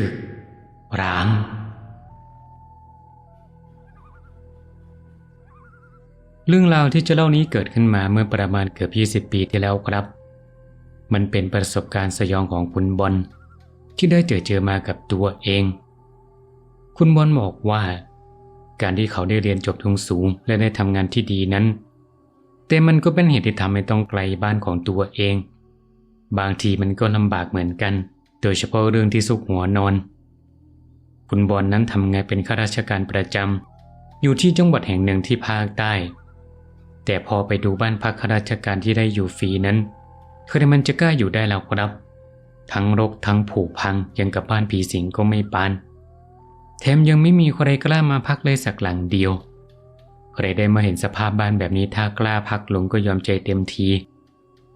ึก ร้าง เรื่องราวที่จะเล่านี้เกิดขึ้นมาเมื่อประมาณเกือบ 20 ปีที่แล้วครับ มันเป็นประสบการณ์สยองของคุณบอลที่ได้เจอเจอมากับตัวเอง คุณบอลบอกว่า การที่เขาได้เรียนจบทุงสูงและได้ทำงานที่ดีนั้น แต่มันก็เป็นเหตุที่ทำให้ต้องไกลบ้านของตัวเอง บางทีมันก็ลำบากเหมือนกัน โดยเฉพาะเรื่องที่ซุกหัวนอน คุณบอลนั้นทำงานเป็นข้าราชการประจำอยู่ที่จังหวัดแห่งหนึ่งที่ภาคใต้ แต่พอไปดูบ้านพักข้าราชการที่ได้อยู่ฟรีนั้นใครมันจะกล้าอยู่ได้แล้วครับ ทั้งรกทั้งผุพังยังกับบ้านผีสิงก็ไม่ปาน แถมยังไม่มีใครกล้ามาพักเลยสักหลังเดียวใครได้มาเห็นสภาพบ้านแบบนี้ถ้ากล้าพักหลงก็ยอมใจเต็มที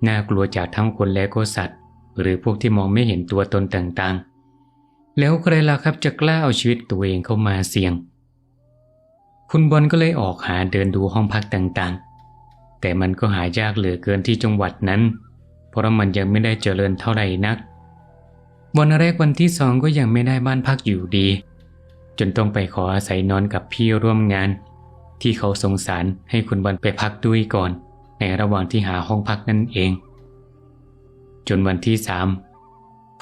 น่ากลัวจากทั้งคนและก็สัตว์ หรือพวกที่มองไม่เห็นตัวตนต่างๆ แล้วใครล่ะครับจะกล้าเอาชีวิตตัวเองเข้ามาเสี่ยง คุณบอลก็เลยออกหาเดินดูห้องพักต่างๆ แต่มันก็หายากเหลือเกินที่จังหวัดนั้น เพราะมันยังไม่ได้เจริญเท่าไหร่นัก วันแรกวันที่สองก็ยังไม่ได้บ้านพักอยู่ดี จนต้องไปขออาศัยนอนกับพี่ร่วมงาน ที่เขาสงสารให้คุณบอลไปพักด้วยก่อน ในระหว่างที่หาห้องพักนั่นเอง จนวันที่สาม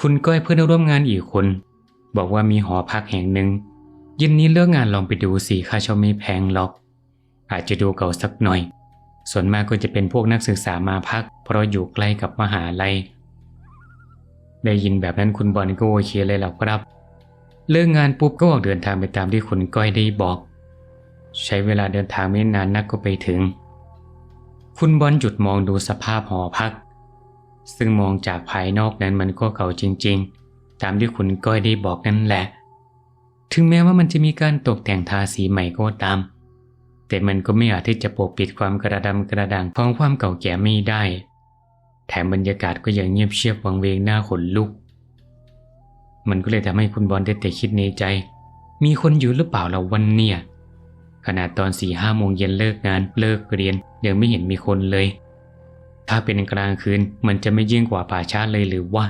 คุณก้อยเพื่อนร่วมงานอีกคน บอกว่ามีหอพักแห่งหนึ่งเย็นนี้เลิกงานลองไปดูสิค่าเช่าไม่แพงหรอก อาจจะดูเก่าสักหน่อย ส่วนมากก็จะเป็นพวกนักศึกษามาพัก เพราะอยู่ใกล้กับมหาลัยได้ยินแบบนั้นคุณบอลก็โอเคเลยแหละครับ เลิกงานปุ๊บก็ออกเดินทางไปตามที่คุณก้อยได้บอก ใช้เวลาเดินทางไม่นานนักก็ไปถึง คุณบอลหยุดมองดูสภาพหอพัก ซึ่งมองจากภายนอกนั้นมันก็เก่าจริงๆ ตามที่คุณก้อยได้บอกนั่นแหละ ถึงแม้ว่ามันจะมีการตกแต่งทาสีใหม่ก็ตาม แต่มันก็ไม่อาจที่จะปกปิดความกระดำกระด่างของความเก่าแก่ไม่ได้ แถมบรรยากาศก็ยังเงียบเชียบวังเวงหน้าขนลุก มันก็เลยทำให้คุณบอลได้แต่คิดในใจ มีคนอยู่หรือเปล่าเราวันเนี่ยขนาดตอนสี่ห้าโมงเย็นเลิกงานเลิกเรียนยังไม่เห็นมีคนเลย ถ้าเป็นกลางคืนมันจะไม่ยิ่งกว่าป่าช้าเลยหรือว่า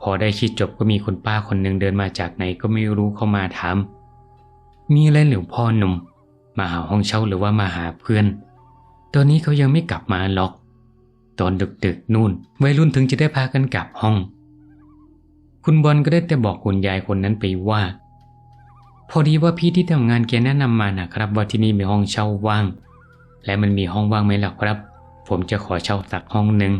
พอได้คิดจบก็มีคุณป้าคนหนึ่งเดินมาจากไหนก็ไม่รู้เข้ามาถาม มีอะไรหรือพ่อหนุ่ม มาหาห้องเช่าหรือว่ามาหาเพื่อน ตอนนี้เขายังไม่กลับมาหรอก ตอนดึกๆนู่นวัยรุ่นถึงจะได้พากันกลับห้อง คุณบอลก็ได้แต่บอกคุณยายคนนั้นไปว่า พอดีว่าพี่ที่ทำงานแกแนะนำมานะครับว่าที่นี่มีห้องเช่าว่าง และมันมีห้องว่างไหมล่ะครับ ผมจะขอเช่าสักห้องหนึ่ง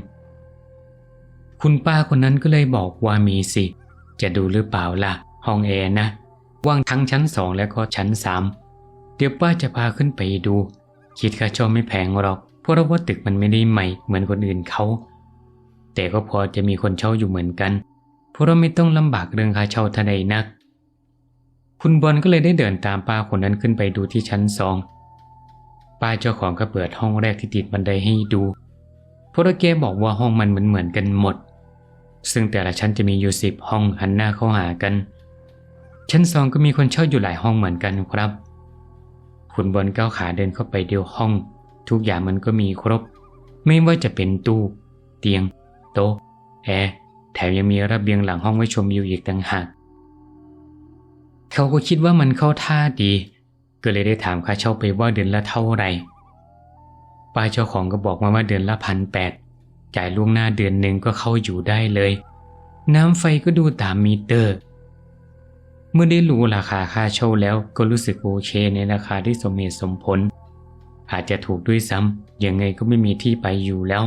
คุณป้าคนนั้นก็เลยบอกว่ามีสิ จะดูหรือเปล่าล่ะ ห้องแอร์นะ ว่างทั้งชั้นสองและก็ชั้นสามเดี๋ยวป้าจะพาขึ้นไปดู คิดค่าเช่าไม่แพงหรอก เพราะว่าตึกมันไม่ได้ใหม่เหมือนคนอื่นเขาแต่ก็พอจะมีคนเช่าอยู่เหมือนกัน เพราะเราไม่ต้องลำบากเรื่องค่าเช่าท่าใดนัก คุณบอลก็เลยได้เดินตามป้าคนนั้นขึ้นไปดูที่ชั้นสอง ป้าเจ้าของก็เปิดห้องแรกที่ติดบันไดให้ดูเพราะแกบอกว่าห้องมันเหมือนเหมือนกันหมด ซึ่งแต่ละชั้นจะมีอยู่สิบห้องหันหน้าเข้าหากัน ชั้นสองก็มีคนเช่าอยู่หลายห้องเหมือนกันครับคุณบอลก้าวขาเดินเข้าไปเดียวห้อง ทุกอย่างมันก็มีครบ ไม่ว่าจะเป็นตู้ เตียง โต๊ะแอร์แถมยังมีระเบียงหลังห้องไว้ชมวิวอีกต่างหากเขาก็คิดว่ามันเข้าท่าดี ก็เลยได้ถามค่าเช่าไปว่าเดือนละเท่าไหร่ป้าเจ้าของก็บอกมาว่าเดือนละพันแปดจ่ายล่วงหน้าเดือนหนึ่งก็เข้าอยู่ได้เลย น้ำไฟก็ดูตามมีเตอร์ เมื่อได้รู้ราคาค่าเช่าแล้วก็รู้สึกโอเคในราคาที่สมเหตุสมผล อาจจะถูกด้วยซ้ำยังไงก็ไม่มีที่ไปอยู่แล้ว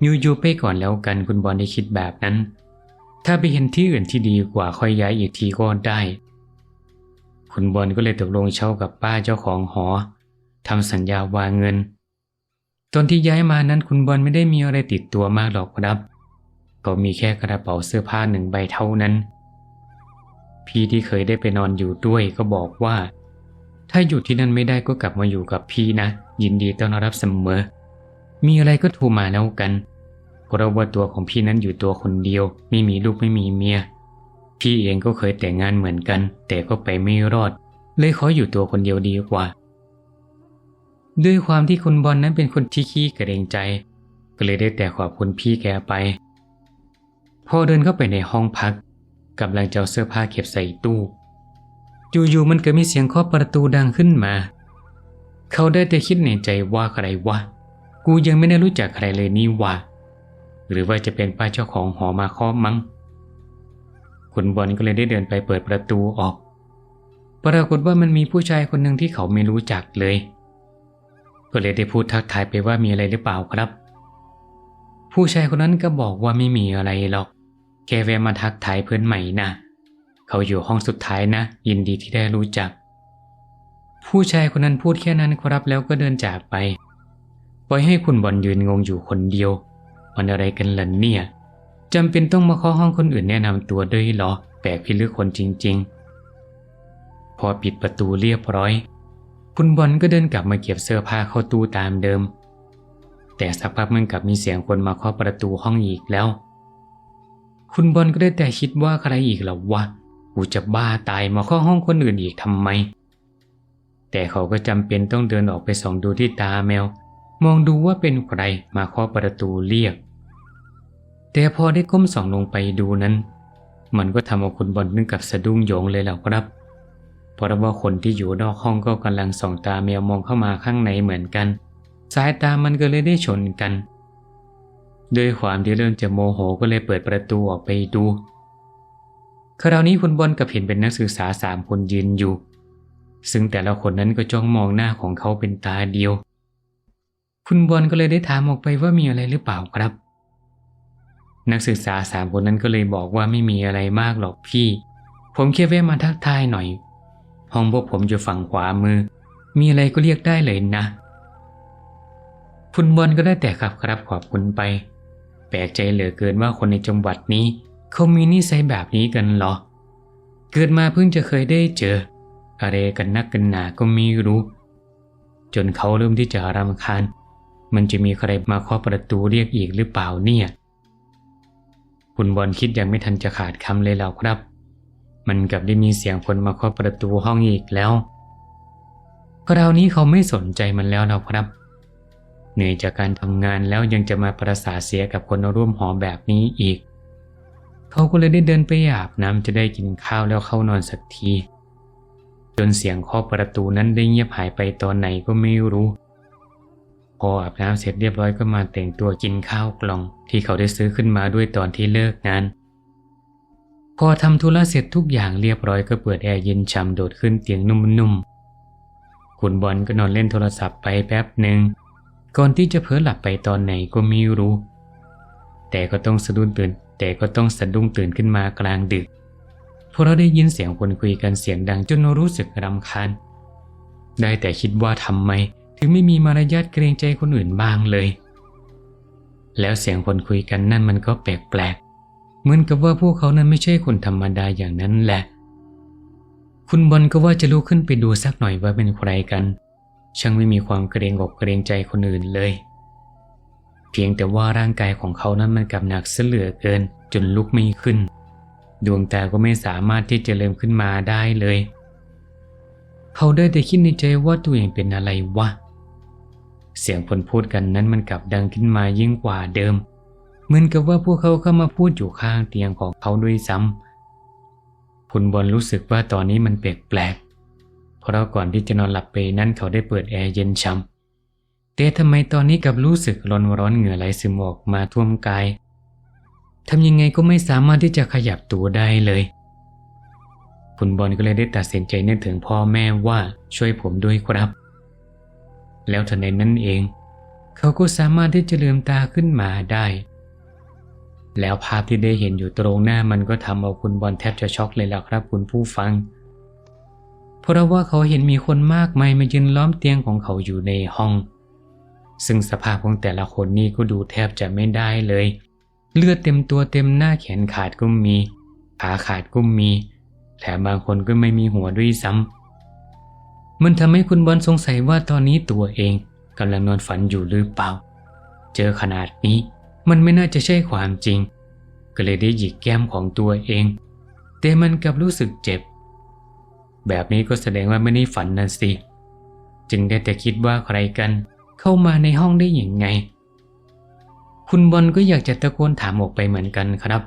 อยู่ๆไปก่อนแล้วกันคุณบอลได้คิดแบบนั้น ถ้าไปเห็นที่อื่นที่ดีกว่าค่อยย้ายอีกทีก็ได้ คุณบอลก็เลยตกลงเช่ากับป้าเจ้าของหอทำสัญญาวางเงิน ตอนที่ย้ายมานั้นคุณบอลไม่ได้มีอะไรติดตัวมากหรอกครับ เขามีแค่กระเป๋าเสื้อผ้าหนึ่งใบเท่านั้น พี่ที่เคยได้ไปนอนอยู่ด้วยก็บอกว่า ถ้าอยู่ที่นั่นไม่ได้ก็กลับมาอยู่กับพี่นะ ยินดีต้อนรับเสมอ มีอะไรก็โทรมาแล้วกันเพราะว่าตัวของพี่นั้นอยู่ตัวคนเดียว ไม่มีลูกไม่มีเมีย พี่เองก็เคยแต่งงานเหมือนกัน แต่ก็ไปไม่รอด เลยขออยู่ตัวคนเดียวดีกว่า ด้วยความที่คุณบอลนั้นเป็นคนที่ขี้เกรงใจ ก็เลยได้แต่ขอบคุณพี่แกไป พอเดินเข้าไปในห้องพักกำลังจะเอาเสื้อผ้าเก็บใส่ตู้อยู่ๆมันเก็มีเสียงเคาะประตูดังขึ้นมา เขาได้แต่คิดในใจว่าใครวะ กูยังไม่ได้รู้จักใครเลยนี่วะหรือว่าจะเป็นป้าเจ้าของหอมาเคาะมั้ง คุณบอลก็เลยได้เดินไปเปิดประตูออก ปรากฏว่ามันมีผู้ชายคนหนึ่งที่เขาไม่รู้จักเลย ก็เลยได้พูดทักทายไปว่ามีอะไรหรือเปล่าครับ ผู้ชายคนนั้นก็บอกว่าไม่มีอะไรหรอกแค่แวะมาทักทายเพื่อนใหม่นะเขาอยู่ห้องสุดท้ายนะ ยินดีที่ได้รู้จัก ผู้ชายคนนั้นพูดแค่นั้นครับแล้วก็เดินจากไปปล่อยให้คุณบอลยืนงงอยู่คนเดียว มันอะไรกันล่ะเนี่ย จำเป็นต้องมาเคาะห้องคนอื่นแนะนำตัวด้วยเหรอแปลกพิลึกคนจริง ๆ พอปิดประตูเรียบร้อย คุณบอลก็เดินกลับมาเก็บเสื้อผ้าเข้าตู้ตามเดิม แต่สักพักมันกลับมีเสียงคนมาเคาะประตูห้องอีกแล้ว คุณบอลก็ได้แต่คิดว่าใครอีกล่ะวะกูจะบ้าตายมาเคาะห้องคนอื่นอีกทำไม แต่เขาก็จำเป็นต้องเดินออกไปส่องดูที่ตาแมว มองดูว่าเป็นใครมาเคาะประตูเรียก แต่พอได้ก้มส่องลงไปดูนั้น มันก็ทำเอาคุณบอลนึกกับสะดุ้งโยงเลยแล้วครับ เพราะว่าคนที่อยู่นอกห้องก็กำลังส่องตาแมวมองเข้ามาข้างในเหมือนกัน สายตามันก็เลยได้ชนกัน ด้วยความที่เริ่มจะโมโหก็เลยเปิดประตูออกไปดู คราวนี้คุณบอลกับเห็นเป็นนักศึกษาสามคนยืนอยู่ ซึ่งแต่ละคนนั้นก็จ้องมองหน้าของเขาเป็นตาเดียว คุณบอลก็เลยได้ถามออกไปว่ามีอะไรหรือเปล่าครับ นักศึกษาสามคนนั้นก็เลยบอกว่าไม่มีอะไรมากหรอกพี่ ผมแค่แวะมาทักทายหน่อย ห้องพวกผมอยู่ฝั่งขวามือ มีอะไรก็เรียกได้เลยนะ คุณบอลก็ได้แต่ขับครับขอบคุณไป แปลกใจเหลือเกินว่าคนในจังหวัดนี้ เขามีนิสัยแบบนี้กันหรอ เกิดมาเพิ่งจะเคยได้เจอ อะไรกันนักกันหนาก็ไม่รู้ จนเขาเริ่มที่จะรำคาญ มันจะมีใครมาเคาะประตูเรียกอีกหรือเปล่าเนี่ย คุณบอลคิดยังไม่ทันจะขาดคำเลยแล้วครับ มันกลับได้มีเสียงคนมาเคาะประตูห้องอีกแล้วคราวนี้เขาไม่สนใจมันแล้วแล้วครับ เหนื่อยจากการทำงานแล้วยังจะมาประสาเสียกับคนร่วมหอแบบนี้อีก เขาก็เลยได้เดินไปอาบน้ำจะได้กินข้าวแล้วเข้านอนสักที จนเสียงเคาะประตูนั้นได้เงียบหายไปตอนไหนก็ไม่รู้ พออาบน้ำเสร็จเรียบร้อยก็มาแต่งตัวกินข้าวกล่อง ที่เขาได้ซื้อขึ้นมาด้วยตอนที่เลิกงาน พอทำธุระเสร็จทุกอย่างเรียบร้อยก็เปิดแอร์เย็นช่ำโดดขึ้นเตียงนุ่มๆคุณบอลก็นอนเล่นโทรศัพท์ไปแป๊บหนึ่งก่อนที่จะเผลอหลับไปตอนไหนก็ไม่รู้ แต่ก็ต้องสะดุ้งตื่น แต่ก็ต้องสะดุ้งตื่นขึ้นมากลางดึกเพราะเราได้ยินเสียงคนคุยกันเสียงดังจนรู้สึกรำคาญได้แต่คิดว่าทำไม ถึงไม่มีมารยาทเกรงใจคนอื่นบ้างเลย แล้วเสียงคนคุยกันนั่นมันก็แปลกๆ เหมือนกับว่าพวกเขานั้นไม่ใช่คนธรรมดาอย่างนั้นแหละ คุณบอลก็ว่าจะลุกขึ้นไปดูสักหน่อยว่าเป็นใครกัน ช่างไม่มีความเกรงอกเกรงใจคนอื่นเลย เพียงแต่ว่าร่างกายของเขานั้นมันกลับหนักเสเหลือเกิน จนลุกไม่ขึ้น ดวงตาก็ไม่สามารถที่จะเลิมขึ้นมาได้เลยเขาได้แต่คิดในใจว่าตัวเองเป็นอะไรวะ เสียงคนพูดกันนั้นมันกลับดังขึ้นมายิ่งกว่าเดิม เหมือนกับว่าพวกเขาเข้ามาพูดอยู่ข้างเตียงของเขาด้วยซ้ำคุณบอลรู้สึกว่าตอนนี้มันแปลกๆเพราะก่อนที่จะนอนหลับไปนั้นเขาได้เปิดแอร์เย็นช่ำแต่ทำไมตอนนี้กลับรู้สึกร้อนร้อนเหงื่อไหลซึมออกมาท่วมกายทำยังไงก็ไม่สามารถที่จะขยับตัวได้เลย คุณบอลก็เลยได้ตัดสินใจนึกถึงพ่อแม่ว่าช่วยผมด้วยครับ แล้วทันใดนั้นเอง เขาก็สามารถที่จะลืมตาขึ้นมาได้ แล้วภาพที่ได้เห็นอยู่ตรงหน้ามันก็ทำเอาคุณบอลแทบจะช็อกเลยล่ะครับคุณผู้ฟัง เพราะว่าเขาเห็นมีคนมากมายมายืนล้อมเตียงของเขาอยู่ในห้อง ซึ่งสภาพของแต่ละคนนี่ก็ดูแทบจะไม่ได้เลย เลือดเต็มตัวเต็มหน้าแขนขาดก็มี ขาขาดก็มีแถมบางคนก็ไม่มีหัวด้วยซ้ำ มันทำให้คุณบอลสงสัยว่าตอนนี้ตัวเองกำลังนอนฝันอยู่หรือเปล่า เจอขนาดนี้มันไม่น่าจะใช่ความจริง ก็เลยได้หยิกแก้มของตัวเอง แต่มันกลับรู้สึกเจ็บ แบบนี้ก็แสดงว่าไม่ได้ฝันนั่นสิ จึงได้แต่คิดว่าใครกันเข้ามาในห้องได้อย่างไง คุณบอลก็อยากจะตะโกนถามออกไปเหมือนกันครับ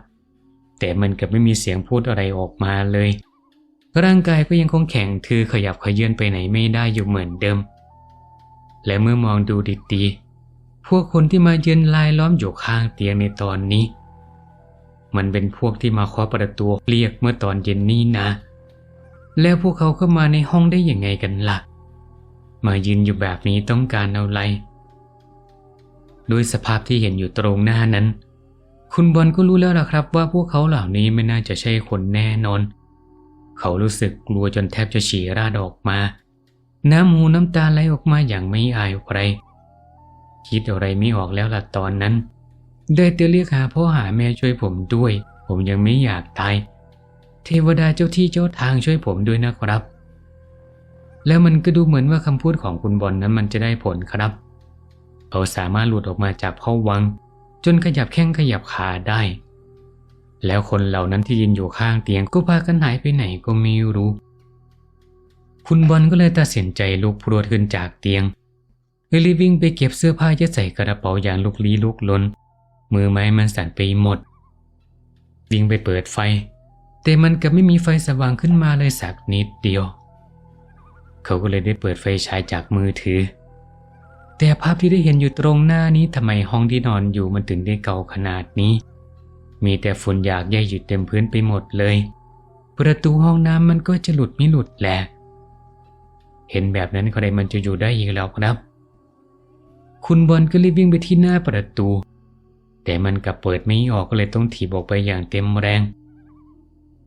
แต่มันกลับไม่มีเสียงพูดอะไรออกมาเลย ร่างกายก็ยังคงแข็งทือขยับขยื่นไปไหนไม่ได้อยู่เหมือนเดิม และเมื่อมองดูดีๆพวกคนที่มายืนลายล้อมอยู่ข้างเตียงในตอนนี้ มันเป็นพวกที่มาเคาะประตูเรียกเมื่อตอนเย็นนี้นะ แล้วพวกเขาก็มาในห้องได้ยังไงกันล่ะ มายืนอยู่แบบนี้ต้องการเอาอะไรด้วยสภาพที่เห็นอยู่ตรงหน้านั้น คุณบอลก็รู้แล้วล่ะครับว่าพวกเขาเหล่านี้ไม่น่าจะใช่คนแน่นอนเขารู้สึกกลัวจนแทบจะฉี่ราดออกมา น้ำหูน้ำตาไหลออกมาอย่างไม่อายใคร คิดอะไรไม่ออกแล้วล่ะตอนนั้น ได้แต่เรียกหาพ่อหาแม่ช่วยผมด้วย ผมยังไม่อยากตาย เทวดาเจ้าที่เจ้าทางช่วยผมด้วยนะครับ แล้วมันก็ดูเหมือนว่าคำพูดของคุณบอลนนั้นมันจะได้ผลครับ เขาสามารถหลุดออกมาจากห้อวัง จนขยับแข้งขยับขาได้ แล้วคนเหล่านั้นที่ยืนอยู่ข้างเตียงก็พากันหายไปไหนก็ไม่รู้ คุณบอลก็เลยตัดสินใจลุกพรวดขึ้นจากเตียงรีบวิ่งไปเก็บเสื้อผ้ายัดใส่กระเป๋าอย่างลุกลี้ลุกลน มือไม้มันสั่นไปหมด วิ่งไปเปิดไฟ แต่มันกลับไม่มีไฟสว่างขึ้นมาเลยสักนิดเดียว เขาก็เลยได้เปิดไฟฉายจากมือถือ แต่ภาพที่ได้เห็นอยู่ตรงหน้านี้ทำไมห้องที่นอนอยู่มันถึงได้เก่าขนาดนี้ มีแต่ฝุ่นอยากแย่อยู่เต็มพื้นไปหมดเลย ประตูห้องน้ำมันก็จะหลุดไม่หลุดแหละ เห็นแบบนั้นใครมันจะอยู่ได้อีกแล้วครับ คุณบอลก็รีบวิ่งไปที่หน้าประตู แต่มันกลับเปิดไม่ออกก็เลยต้องถีบออกไปอย่างเต็มแรง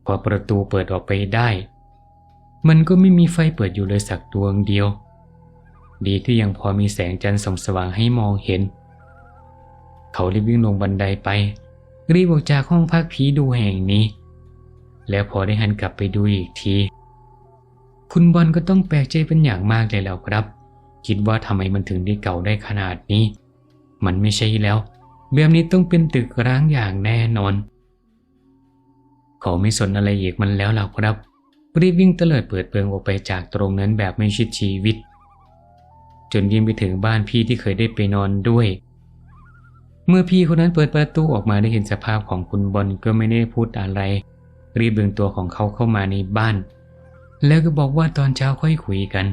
พอประตูเปิดออกไปได้ มันก็ไม่มีไฟเปิดอยู่เลยสักดวงเดียว ดีที่ยังพอมีแสงจันทร์ส่องสว่างให้มองเห็น เขารีบวิ่งลงบันไดไป รีบออกจากห้องพักผีดูแห่งนี้ แล้วพอได้หันกลับไปดูอีกที คุณบอลก็ต้องแปลกใจเป็นอย่างมากเลยแล้วครับ คิดว่าทำไมมันถึงได้เก่าได้ขนาดนี้ มันไม่ใช่แล้ว แบบนี้ต้องเป็นตึกร้างอย่างแน่นอน เขาไม่สนอะไรอีกมันแล้วล่ะครับรีบวิ่งเตลิดเปิดเปิงออกไปจากตรงนั้นแบบไม่ชิดชีวิต จนยิ่งไปถึงบ้านพี่ที่เคยได้ไปนอนด้วย เมื่อพี่คนนั้นเปิดประตูออกมาได้เห็นสภาพของคุณบอลก็ไม่ได้พูดอะไร รีบดึงตัวของเขาเข้ามาในบ้าน แล้วก็บอกว่าตอนเช้าค่อยคุยกัน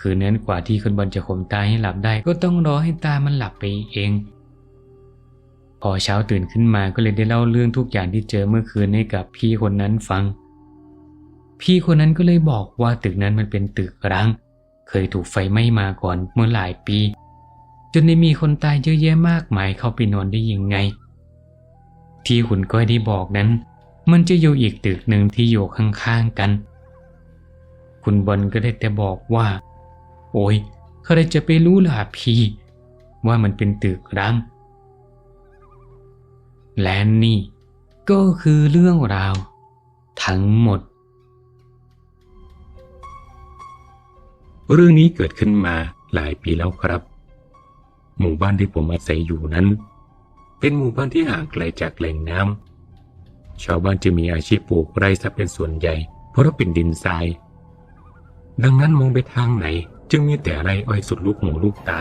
คืนนั้นกว่าที่คุณบอลจะข่มตาให้หลับได้ก็ต้องรอให้ตามันหลับไปเอง พอเช้าตื่นขึ้นมาก็เลยได้เล่าเรื่องทุกอย่างที่เจอเมื่อคืนให้กับพี่คนนั้นฟัง พี่คนนั้นก็เลยบอกว่าตึกนั้นมันเป็นตึกร้าง เคยถูกไฟไหม้มาก่อนเมื่อหลายปี จนได้มีคนตายเยอะแยะมากมายเข้าไปนอนได้ยังไง ที่คุณก้อยได้บอกนั้น มันจะอยู่อีกตึกหนึ่งที่อยู่ข้างๆกัน คุณบอลก็ได้แต่บอกว่า โอ้ยใครจะไปรู้ล่ะพี่ ว่ามันเป็นตึกร้างและนี่ก็คือเรื่องราว ทั้งหมด เรื่องนี้เกิดขึ้นมาหลายปีแล้วครับ หมู่บ้านที่ผมอาศัยอยู่นั้น เป็นหมู่บ้านที่ห่างไกลจากแหล่งน้ำชาวบ้านจะมีอาชีพปลูกไร่ซะเป็นส่วนใหญ่ เพราะเป็นดินทราย ดังนั้นมองไปทางไหน จึงมีแต่ไร่อ้อยสุดลูกหูลูกตา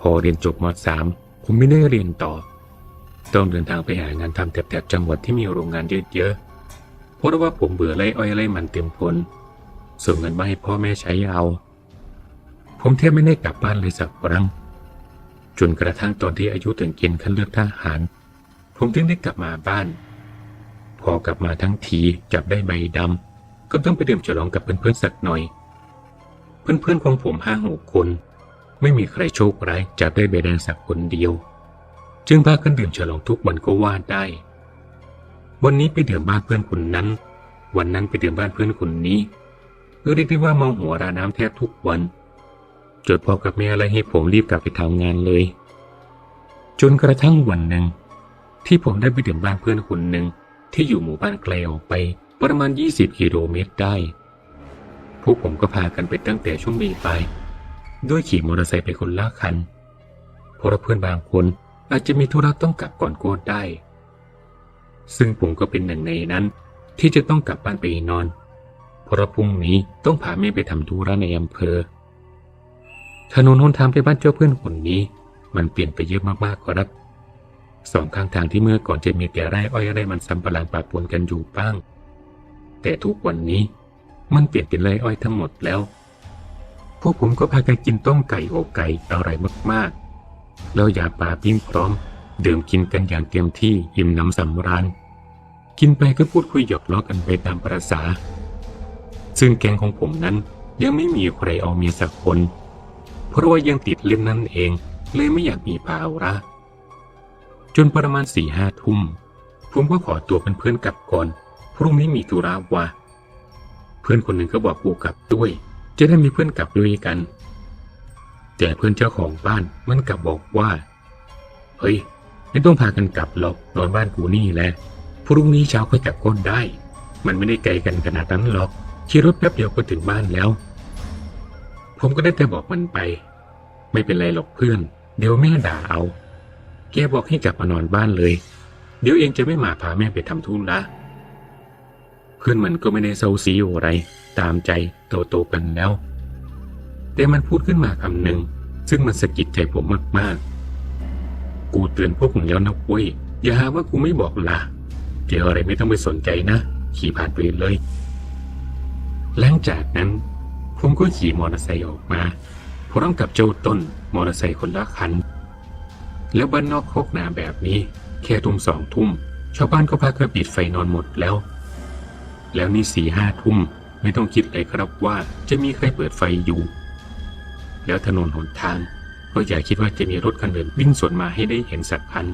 พอเรียนจบม .3 ผมไม่ได้เรียนต่อ ต้องเดินทางไปหางานทำแถบๆจังหวัดที่มีโรงงานเยอะๆเพราะว่าผมเบื่อไร่อ้อยไร่มันเต็มผลส่งเงินมาให้พ่อแม่ใช้เอา ผมแทบไม่ได้กลับบ้านเลยสักครั้ง จนกระทั่งตอนที่อายุถึงเกณฑ์คัดเลือกทหาร ผมถึงได้กลับมาบ้าน พอกลับมาทั้งทีจับได้ใบดำก็ต้องไปดื่มฉลองกับเพื่อนๆสักหน่อย เพื่อนๆของผมห้าหกคน ไม่มีใครโชคร้ายจับได้ใบแดงสักคนเดียว จึงพากันดื่มฉลองทุกวันก็ว่าได้ วันนี้ไปดื่มบ้านเพื่อนคนนั้น วันนั้นไปดื่มบ้านเพื่อนคนนี้เรียกได้ว่าเมาหัวราน้ำแทบทุกวัน จดพอกับแม่อะไรให้ผมรีบกลับไปทำงานเลย จนกระทั่งวันหนึ่ง ที่ผมได้ไปดื่มบ้านเพื่อนคนหนึ่งที่อยู่หมู่บ้านไกลออกไปประมาณ 20 กิโลเมตรได้ พวกผมก็พากันไปตั้งแต่ช่วงบ่ายไป ด้วยขี่มอเตอร์ไซค์ไปคนละคัน เพราะเพื่อนบางคนอาจจะมีธุระต้องกลับก่อนก็ได้ ซึ่งผมก็เป็นหนึ่งในนั้น ที่จะต้องกลับบ้านไปนอน เพราะพรุ่งนี้ต้องพาแม่ไปทำธุระในอำเภอ ถนนหนทางไปบ้านเจ้าเพื่อนคนนี้ มันเปลี่ยนไปเยอะมากๆครับสองข้างทางที่เมื่อก่อนจะมีแต่ไร่อ้อยไร่มันสำปะหลังปะปนกันอยู่บ้าง แต่ทุกวันนี้มันเปลี่ยนเป็นไร่อ้อยทั้งหมดแล้ว พวกผมก็พากันกินต้มไก่อกไก่อร่อยมากๆ แล้วยาปลาปิ้งพร้อมดื่มกินกันอย่างเต็มที่อิ่มน้ำสำราญกินไปก็พูดคุยหยอกล้อกันไปตามประษา ซึ่งแกงของผมนั้นยังไม่มีใครเอาเมียสักคน เพราะว่ายังติดเล่นนั่นเอง เลยไม่อยากมีภาระจนประมาณสี่ห้าทุ่มผมก็ขอตัวเป็นเพื่อนกลับก่อน พรุ่งนี้มีธุระวะเพื่อนคนหนึ่งก็บอกกูกลับด้วย จะได้มีเพื่อนกลับด้วยกัน แต่เพื่อนเจ้าของบ้านมันกลับบอกว่า เฮ้ย ไม่ต้องพากันกลับหรอกนอนบ้านกูนี่แหละพรุ่งนี้เช้าก็กลับก้นได้ มันไม่ได้ไกลกันขนาดนั้นหรอกขี่รถแป๊บเดียวก็ถึงบ้านแล้ว ผมก็ได้แต่บอกมันไป ไม่เป็นไรหรอกเพื่อน เดี๋ยวแม่ด่าเอา แกบอกให้กลับมานอนบ้านเลย เดี๋ยวเองจะไม่มาพาแม่ไปทำธุระเพื่อนมันก็ไม่ได้เซาซีอะไร ตามใจโตโตๆกันแล้ว แต่มันพูดขึ้นมาคำหนึ่ง ซึ่งมันสะกิดใจผมมากๆ กูเตือนพวกมึงแล้วนะเว้ยอย่าหาว่ากูไม่บอกล่ะเจออะไรไม่ต้องไปสนใจนะ ขี่ผ่านไปเลย หลังจากนั้น ผมก็ขี่มอเตอร์ไซค์ออกมาพร้อมกับเจ้าต้นมอเตอร์ไซค์คนละคัน แล้วบ้านนอกโคกหนาแบบนี้ แค่ทุ่มสองทุ่ม ชาวบ้านก็พากันปิดไฟนอนหมดแล้ว แล้วนี่สี่ห้าทุ่มไม่ต้องคิดเลยครับว่าจะมีใครเปิดไฟอยู่ แล้วถนนหนทางก็อย่าคิดว่าจะมีรถคันอื่นวิ่งสวนมาให้ได้เห็นสักคัน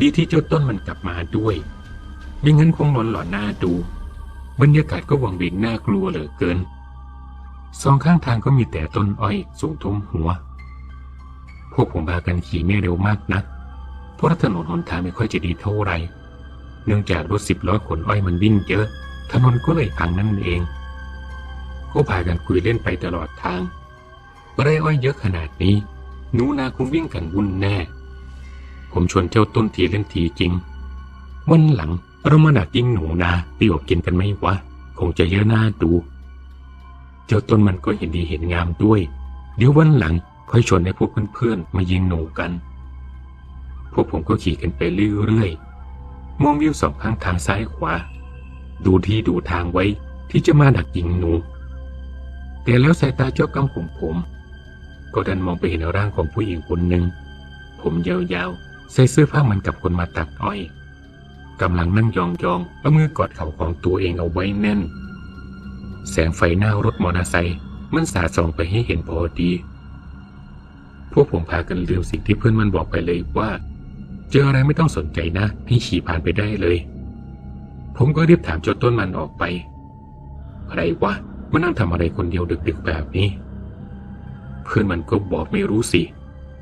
ดีที่เจ้าต้นมันกลับมาด้วยไม่งั้นคงนอนหลอนหน้าดู บรรยากาศก็วังเวงน่ากลัวเหลือเกิน สองข้างทางก็มีแต่ต้นอ้อยสูงท่มหัว พวกผมพากันขี่ไม่เร็วมากนัก เพราะถนนหนทางไม่ค่อยจะดีเท่าไหร่ เนื่องจากรถสิบล้อขนอ้อยมันวิ่งเยอะ ถนนก็เลยพังนั่นเอง ก็พากันคุยเล่นไปตลอดทางไร่อ้อยเยอะขนาดนี้หนูนาคงวิ่งกันวุ่นแน่ ผมชวนเจ้าต้นทีเล่นทีจริง วันหลังเรามาดักยิงหนูนาตีออกกินกันไหมวะ คงจะเยอะหน้าดู เจ้าต้นมันก็เห็นดีเห็นงามด้วย เดี๋ยววันหลังค่อยชวนให้พวกเพื่อนๆมายิงหนูกัน พวกผมก็ขี่กันไปเรื่อยๆมองวิวสองข้างทางซ้ายขวา ดูที่ดูทางไว้ที่จะมาดักยิงหนู แต่แล้วสายตาเจ้ากำของผม ก็ดันมองไปเห็นร่างของผู้หญิงคนหนึ่ง ผมยาวๆ ใส่เสื้อผ้าเหมือนกับคนมาตัดอ้อยกำลังนั่งยองๆเอามือกอดเข่าของตัวเองเอาไว้แน่น แสงไฟหน้ารถมอเตอร์ไซค์มันสาดส่องไปให้เห็นพอดี พวกผมพากันลืมสิ่งที่เพื่อนมันบอกไปเลยว่า เจออะไรไม่ต้องสนใจนะ ให้ขี่ผ่านไปได้เลย ผมก็รีบถามจ้าต้นมันออกไป อะไรวะมานั่งทำอะไรคนเดียวดึกๆแบบนี้ เพื่อนมันก็บอกไม่รู้สิ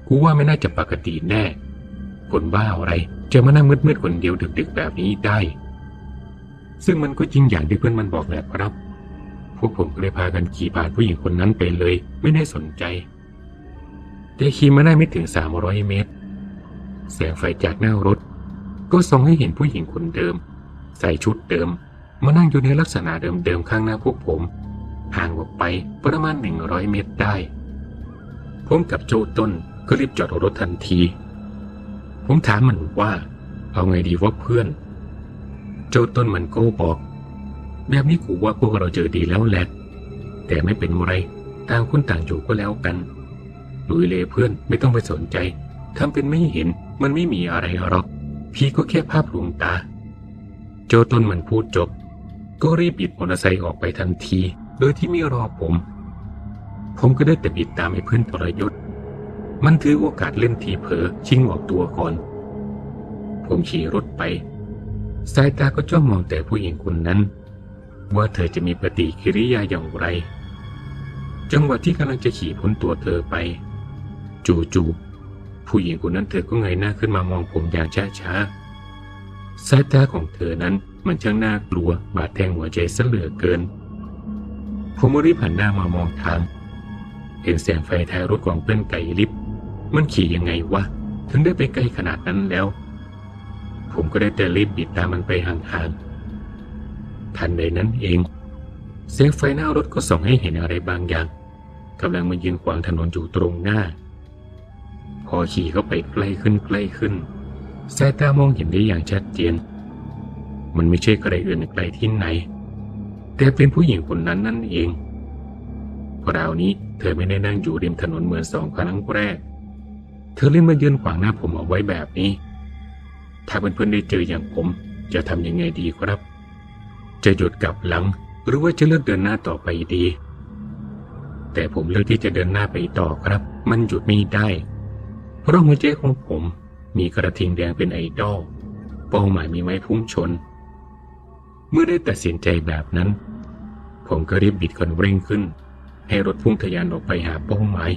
กูว่าไม่น่าจะปกติแน่ คนบ้าอะไรจะมานั่งมืดๆคนเดียวดึกๆแบบนี้ได้ ซึ่งมันก็จริงอย่างที่เพื่อนมันบอกแหละครับ วกผมก็เลยพากันขี่ผ่านผู้หญิงคนนั้นไปเลย ไม่ได้สนใจ แต่ขี่มาได้ไม่ถึงสามร้อยเมตร แสงไฟจากหน้ารถ ก็ส่องให้เห็นผู้หญิงคนเดิม ใส่ชุดเดิม มานั่งอยู่ในลักษณะเดิมๆข้างหน้าพวกผม ห่างออกไปประมาณหนึ่งร้อยเมตรได้ ผมกับโจต้นก็รีบจอดรถทันที ผมถามมันว่า เอาไงดีว่าเพื่อน โจต้นมันก็บอก แบบนี้กูว่าพวกเราเจอดีแล้วแหละ แต่ไม่เป็นไร ต่างคนต่างอยู่ก็แล้วกันลุยเลยเพื่อนไม่ต้องไปสนใจ ทำเป็นไม่เห็นมันไม่มีอะไรหรอก พี่ก็แค่ภาพลวงตา โจต้นมันพูดจบ ก็รีบบิดมอเตอร์ไซค์ออกไปทันที โดยที่ไม่รอผม ผมก็ได้แต่บิดตามไอ้เพื่อนทรยศ มันถือโอกาสเล่นทีเผลอชิงออกตัวก่อน ผมขี่รถไป สายตาก็จ้องมองแต่ผู้หญิงคนนั้น ว่าเธอจะมีปฏิกิริยาอย่างไร จังหวะที่กำลังจะขี่พ้นตัวเธอไป จู่ๆผู้หญิงคนนั้นเธอก็เงยหน้าขึ้นมามองผมอย่างช้าๆสายตาของเธอนั้นมันช่างน่ากลัวบาดแทงหัวใจซะเหลือเกิน ผมรีบหันหน้ามามองทาง เห็นแสงไฟท้ายรถของเพื่อนไก่ลิฟมันขี่ยังไงวะ ถึงได้ไปไกลขนาดนั้นแล้ว ผมก็ได้แต่รีบบิดตามมันไปห่างๆ ทันใดนั้นเองแสงไฟหน้ารถก็ส่องให้เห็นอะไรบางอย่างกำลังมายืนขวางถนนอยู่ตรงหน้าผอขี่เข้าไปใกล้ขึ้นใกล้ขึ้นสายตามองเห็นได้อย่างชัดเจน มันไม่ใช่ใครอื่นไกลที่ไหน แต่เป็นผู้หญิงคนนั้นนั่นเองคราวนี้เธอไม่ได้นั่งอยู่ริมถนนเหมือนสองครั้งแรก เธอเล่นมายืนขวางหน้าผมเอาไว้แบบนี้ ถ้าเพื่อนๆได้เจออย่างผมจะทำยังไงดีครับ จะหยุดกลับหลัง หรือว่าจะเลือกเดินหน้าต่อไปดี แต่ผมเลือกที่จะเดินหน้าไปต่อครับ มันหยุดไม่ได้ เพราะหัวใจของผมมีกระทิงแดงเป็นไอดอลเป้าหมายมีไว้พุ่งชน เมื่อได้ตัดสินใจแบบนั้น ผมก็รีบบิดคันเร่งขึ้น ให้รถพุ่งทะยานออกไปหาเป้าหมาย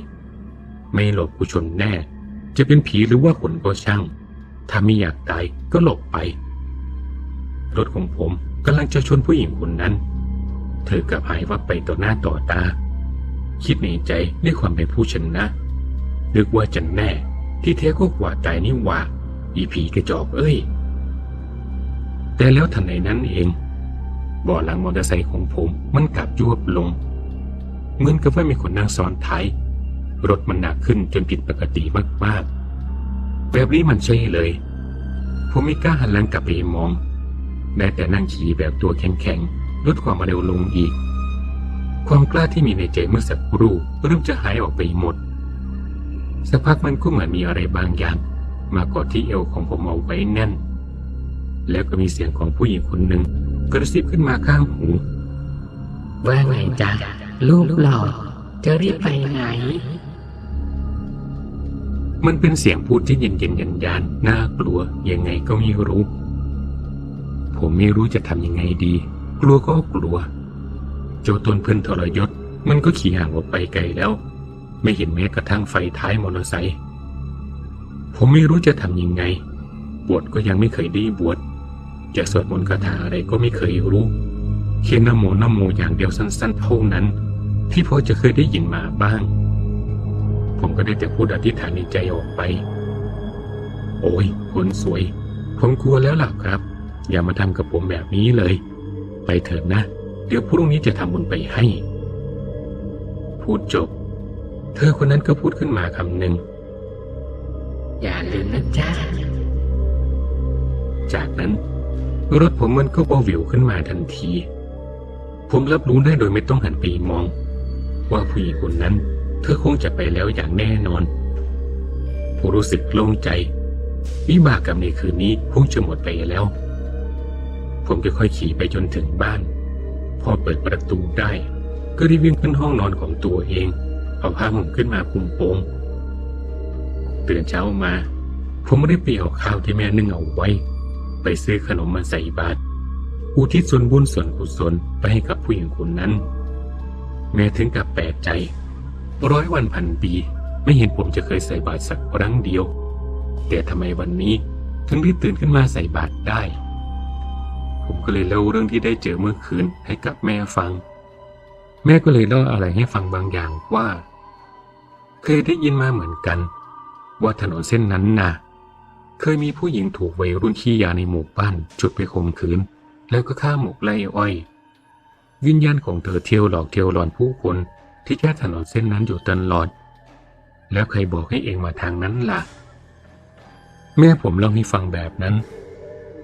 ไม่หลบผู้ชนแน่ จะเป็นผีหรือว่าคนก็ช่าง ถ้าไม่อยากตายก็หลบไป รถของผมกำลังจะชนผู้หญิงคนนั้น เธอกลับหายวับไปต่อหน้าต่อตา คิดในใจด้วยความเป็นผู้ชนะ นึกว่าจะแน่ที่แท้ก็กว่าตายนี่ว่า อีผีกระจอกเอ้ย แต่แล้วทันใดนั้นเองบ่อหลังมอเตอร์ไซค์ของผมมันกลับยวบลง เหมือนกับว่ามีคนนั่งซ้อนท้ายรถมันหนักขึ้นจนผิดปกติมากๆ แบบนี้มันใช่เลย ผมไม่กล้าหันหลังกลับไปมอง ได้แต่นั่งขี่แบบตัวแข็งๆ ลดความเร็วลงอีก ความกล้าที่มีในใจเมื่อสักครู่เริ่มจะหายออกไปหมด สักพักมันก็เหมือนมีอะไรบางอย่าง มากอดที่เอวของผมเอาไว้แน่น แล้วก็มีเสียงของผู้หญิงคนหนึ่งกระซิบขึ้นมาข้างหู ว่าไงจ๊ะลูกหล่อจะรีบไปไหน มันเป็นเสียงพูดที่เย็นเย็นยันยานๆน่ากลัวยังไงก็ไม่รู้ ผมไม่รู้จะทำยังไงดี กลัวก็กลัว เจ้าตนเพื่อนทรยศ มันก็ขี่ห่างออกไปไกลแล้ว ไม่เห็นแม้กระทั่งไฟท้ายมอเตอร์ไซค์ผมไม่รู้จะทำยังไง บวชก็ยังไม่เคยได้บวชจะสวดมนต์คาถาอะไรก็ไม่เคยรู้เขียนนโมนโมอย่างเดียวสั้นๆเท่านั้น ที่พอจะเคยได้ยินมาบ้าง ผมก็ได้แต่พูดอธิษฐานในใจออกไป โอ้ยคนสวย ผมกลัวแล้วล่ะครับ อย่ามาทำกับผมแบบนี้เลย ไปเถิดนะ เดี๋ยวพรุ่งนี้จะทำบุญไปให้ พูดจบ เธอคนนั้นก็พูดขึ้นมาคำหนึ่ง อย่าลืมนะจ๊ะ จากนั้น รถผมมันก็เบาวิวขึ้นมาทันที ผมรับรู้ได้โดยไม่ต้องหันไปมอง ว่าผู้หญิงคนนั้น เธอคงจะไปแล้วอย่างแน่นอนผมรู้สึกโล่งใจ วิบากกรรมในคืนนี้คงจะหมดไปแล้ว ผมจะค่อยขี่ไปจนถึงบ้าน พอเปิดประตูได้ ก็รีบวิ่งขึ้นห้องนอนของตัวเอง เอาผ้าห่มขึ้นมาคุมโปงตื่นเช้ามา ผมไม่ได้ไปเอาข้าวที่แม่นึ่งเอาไว้ ไปซื้อขนมมาใส่บาตรอุทิศส่วนบุญส่วนกุศลไปให้กับผู้หญิงคนนั้น แม่ถึงกับแปลกใจ ร้อยวันพันปีไม่เห็นผมจะเคยใส่บาตรสักครั้งเดียว แต่ทำไมวันนี้ถึงได้ตื่นขึ้นมาใส่บาตรได้ ผมก็เลยเล่าเรื่องที่ได้เจอเมื่อคืนให้กับแม่ฟัง แม่ก็เลยเล่าอะไรให้ฟังบางอย่างว่า เคยได้ยินมาเหมือนกัน ว่าถนนเส้นนั้นน่ะ เคยมีผู้หญิงถูกวัยรุ่นขี้ยาในหมู่บ้านจุดไปข่มขืน แล้วก็ฆ่าหมกไล่อ้อย วิญญาณของเธอเที่ยวหลอกเที่ยวหลอนผู้คนที่แค่ถนนเส้นนั้นอยู่ตลอด แล้วใครบอกให้เองมาทางนั้นล่ะ แม่ผมเล่าให้ฟังแบบนั้น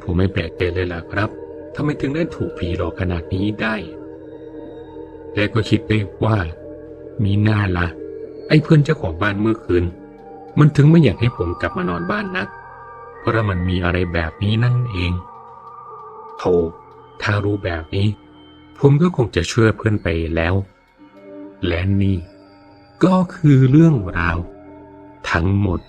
ผมไม่แปลกใจเลยล่ะครับ ทำไมถึงได้ถูกผีหลอกขนาดนี้ได้ และก็คิดไปว่า มีหน้าละไอ้เพื่อนเจ้าของบ้านเมื่อคืน มันถึงไม่อยากให้ผมกลับมานอนบ้านนัก เพราะมันมีอะไรแบบนี้นั่นเองโธ่ถ้ารู้แบบนี้ ผมก็คงจะเชื่อเพื่อนไปแล้ว และนี่ ก็คือเรื่องราว ทั้งหมด